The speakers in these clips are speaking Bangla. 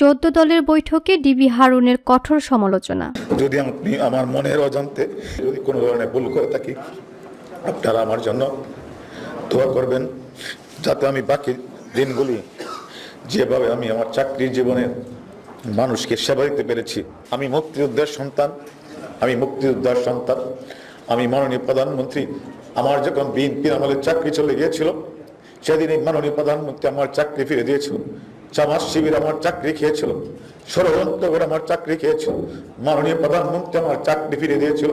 চোদ্দ দলের বৈঠকে ডিবি হারুনের কঠোর সমালোচনা। যদি আপনি আমার মনের অজান্তে যদি কোনো ধরনের ভুল করে থাকি, আপনারা আমার জন্য দোয়া করবেন, যাতে আমি বাকি দিনগুলি যেভাবে আমি আমার চাকরির জীবনে মানুষকে সেবা দিতে পেরেছি, আমি মুক্তিযোদ্ধার সন্তান, আমি মুক্তিযোদ্ধার সন্তান, আমি মাননীয় প্রধানমন্ত্রী, আমার যখন বিএনপির আমলে চাকরি চলে গিয়েছিল সেদিন এই মাননীয় প্রধানমন্ত্রী আমার চাকরি ফিরে দিয়েছিল। চামার শিবির আমার চাকরি খেয়েছিল। ষড়যন্ত্র আমার চাকরি খেয়েছিল। মাননীয় প্রধানমন্ত্রী আমার চাকরি ফিরে দিয়েছিল।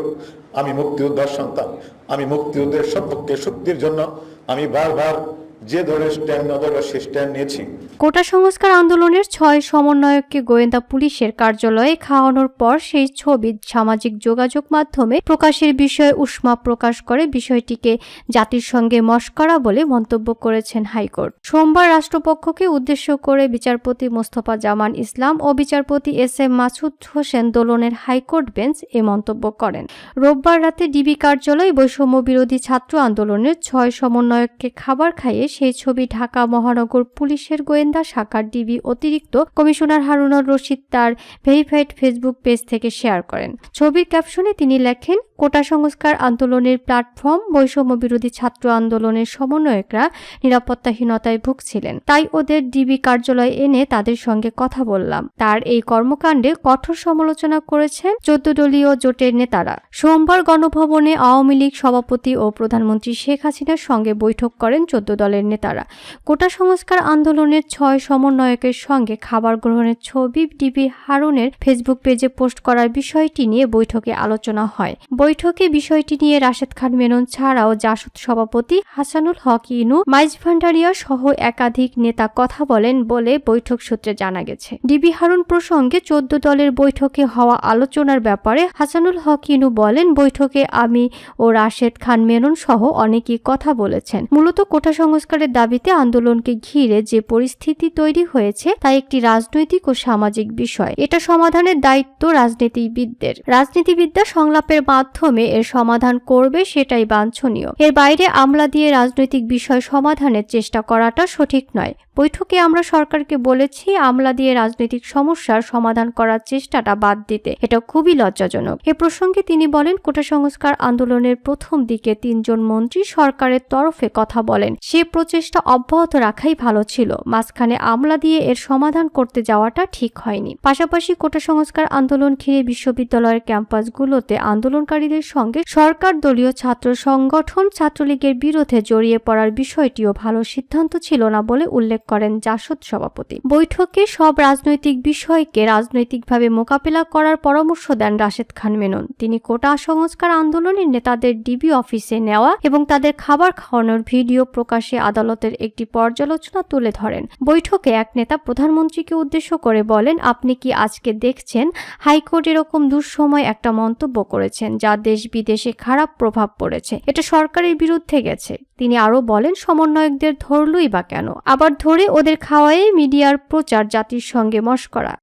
আমি মুক্তিযোদ্ধার সন্তান। আমি মুক্তিযুদ্ধের সপক্ষে শক্তির জন্য আমি বারবার যে ধরনের স্ট্যান্ড সে স্ট্যান্ড নিয়েছি। কোটা সংস্কার আন্দোলনের ছয় সমন্বয়ককে গোয়েন্দা পুলিশের কার্যালয়ে খাওয়ানোর পর সেই ছবি সামাজিক যোগাযোগ মাধ্যমে প্রকাশের বিষয়ে উষ্মা প্রকাশ করে বিষয়টিকে জাতির সঙ্গে মস্করা বলে মন্তব্য করেছেন হাইকোর্ট। সোমবার রাষ্ট্রপক্ষকে উদ্দেশ্য করে বিচারপতি মোস্তফা জামান ইসলাম ও বিচারপতি এস এম মাসুদ হোসেন দোলনের হাইকোর্ট বেঞ্চ এ মন্তব্য করেন। রোববার রাতে ডিবি কার্যালয়ে বৈষম্য বিরোধী ছাত্র আন্দোলনের ছয় সমন্বয়ককে খাবার খাইয়ে সেই ছবি ঢাকা মহানগর পুলিশের গোয়েন্দা শাখার ডিবি অতিরিক্ত কমিশনার হারুনুর রশিদ তার ভেরিফাইড ফেসবুক পেজ থেকে শেয়ার করেন। ছবির ক্যাপশনে তিনি লেখেন, কোটা সংস্কার আন্দোলনের প্ল্যাটফর্ম, বৈষম্য বিরোধী ছাত্র আন্দোলনের সমন্বয়করা নিরাপত্তাহীনতায় ভুগছিলেন। তাই ওদের ডিবি কার্যালয়ে এনে তাদের সঙ্গে কথা বললাম। তার এই কর্মকাণ্ডে কঠোর সমালোচনা করেছেন চোদ্দ দলীয় জোটের নেতারা। সোমবার গণভবনে আওয়ামী লীগ সভাপতি ও প্রধানমন্ত্রী শেখ হাসিনার সঙ্গে বৈঠক করেন চোদ্দ দলের নেতারা। কোটা সংস্কার আন্দোলনের ছয় সমন্বয়কের সঙ্গে খাবার গ্রহণের ছবি ডিবি হারুনের ফেসবুক পেজে পোস্ট করার বিষয়টি নিয়ে বৈঠকে আলোচনা হয়। বৈঠকে বিষয়টি নিয়ে রাশেদ খান মেনন ছাড়াও জাসদ সভাপতি হাসানুল হক ইনু, মাইজ ভান্ডারিয়া সহ একাধিক নেতা কথা বলেন বলে বৈঠক সূত্রে জানা গেছে। ডিবি হারুন প্রসঙ্গে চোদ্দ দলের বৈঠকে হওয়া আলোচনার ব্যাপারে হাসানুল হক ইনু বলেন, বৈঠকে আমি ও রাশেদ খান মেনন সহ অনেকেই কথা বলেছেন। মূলত কোটা সংস্কারের দাবিতে আন্দোলনকে ঘিরে যে পরিস্থিতি তৈরি হয়েছে, তা একটি রাজনৈতিক ও সামাজিক বিষয়। এটা সমাধানের দায়িত্ব রাজনীতিবিদদের। রাজনীতিবিদরা সংলাপের মাধ্যমে এর সমাধান করবে সেটাই বাঞ্ছনীয়। এর বাইরে আমলা দিয়ে রাজনৈতিক বিষয় সমাধানের চেষ্টা করাটা সঠিক নয়। বৈঠকে আমরা সরকারকে বলেছি, আমলা দিয়ে রাজনৈতিক সমস্যার সমাধান করার চেষ্টাটা বাদ দিতে। এটা খুবই লজ্জাজনক। এ প্রসঙ্গে তিনি বলেন, কোটা সংস্কার আন্দোলনের প্রথম দিকে তিনজন মন্ত্রী সরকারের তরফে কথা বলেন। সে প্রচেষ্টা অব্যাহত রাখাই ভালো ছিল। মাঝখানে আমলা দিয়ে এর সমাধান করতে যাওয়াটা ঠিক হয়নি। পাশাপাশি কোটা সংস্কার আন্দোলন ঘিরে বিশ্ববিদ্যালয়ের ক্যাম্পাসগুলোতে আন্দোলনকারীদের সঙ্গে সরকার দলীয় ছাত্র সংগঠন ছাত্রলীগের বিরুদ্ধে জড়িয়ে পড়ার বিষয়টিও ভালো সিদ্ধান্ত ছিল না বলে উল্লেখ করেন জাসদ সভাপতি। বৈঠকে সব রাজনৈতিক বিষয়কে রাজনৈতিকভাবে মোকাবেলা করার পরামর্শ দেন রাশেদ খান মেনন। তিনি কোটা সংস্কার আন্দোলনের নেতাদের ডিবি অফিসে নেওয়া এবং তাদের খাবার খাওয়ানোর ভিডিও প্রকাশে আদালতের একটি পর্যালোচনা তুলে ধরেন। বৈঠকে এক নেতা প্রধানমন্ত্রীকে উদ্দেশ্য করে বলেন, আপনি কি আজকে দেখছেন? হাইকোর্ট এরকম দুঃসময় একটা মন্তব্য করেছেন যা দেশ বিদেশে খারাপ প্রভাব পড়েছে। এটা সরকারের বিরুদ্ধে গেছে। তিনি আরও বলেন, সমন্বয়কদের ধরলই বা কেন? আবার ধরে ওদের খাওয়ায়ে মিডিয়ার প্রচার জাতির সঙ্গে মস্করা।